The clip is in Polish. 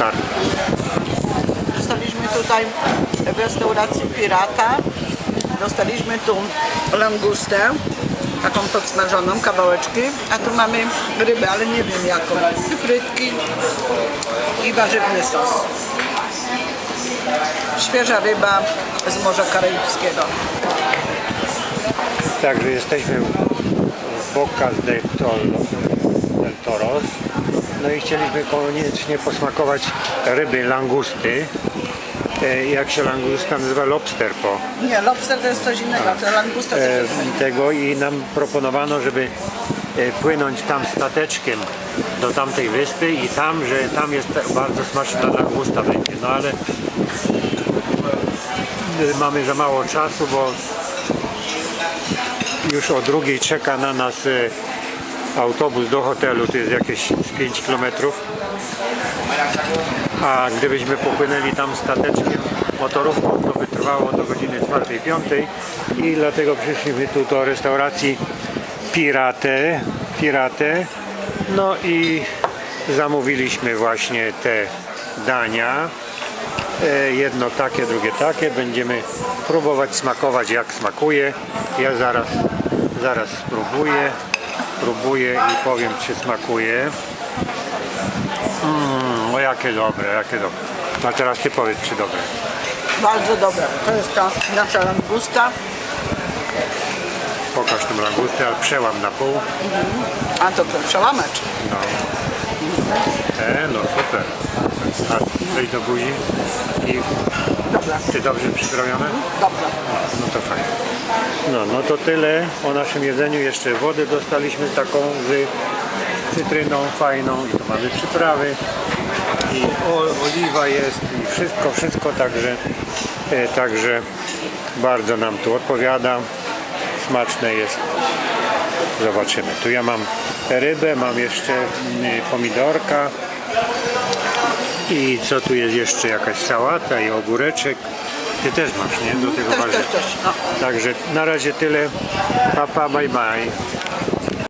start. Dostaliśmy tutaj w restauracji Pirata. Dostaliśmy tu langustę, taką podsmażoną, kawałeczki, a tu mamy rybę, ale nie wiem jaką. Frytki i warzywny sos. Świeża ryba z Morza Karaibskiego. Także jesteśmy w Bocas del Toro, del Toros. No i chcieliśmy koniecznie posmakować ryby langusty. E, Jak się langusta nazywa? Lobster po Nie, lobster to jest coś innego, to langusta to e, jest coś innego. tego i nam proponowano, żeby e, płynąć tam stateczkiem do tamtej wyspy i tam, że tam jest bardzo smaczna langusta będzie. No ale mamy za mało czasu, bo już o drugiej czeka na nas e, autobus do hotelu, to jest jakieś z 5 kilometrów. A gdybyśmy popłynęli tam stateczkiem, motorówką, to by trwało do godziny 4-5 i dlatego przyszliśmy tu do restauracji Pirate, Pirate. No i zamówiliśmy właśnie te dania. E, Jedno takie, drugie takie. Będziemy próbować smakować jak smakuje. Ja zaraz, zaraz spróbuję. Próbuję i powiem czy smakuje. Mm, o jakie dobre, jakie dobre. A teraz ty powiedz czy dobre. Bardzo dobre. To jest ta nasza langusta, Pokaż tą langustę, ale przełam na pół. a to ten przełamacz. No. E, no super. A wejdź do buzi i Dobra, czy dobrze przyprawione? dobrze. No to fajnie. No, no to tyle o naszym jedzeniu. Jeszcze wodę dostaliśmy taką z cytryną fajną i tu mamy przyprawy i oliwa jest i wszystko, wszystko, także, e, także bardzo nam tu odpowiada. Smaczne jest. Zobaczymy. Tu ja mam rybę, mam jeszcze mm, pomidorka i co tu jest jeszcze? Jakaś sałata i ogóreczek. Ty też masz, nie? Do tego Też, też, też. No. Także na razie tyle. Papa, bye bye.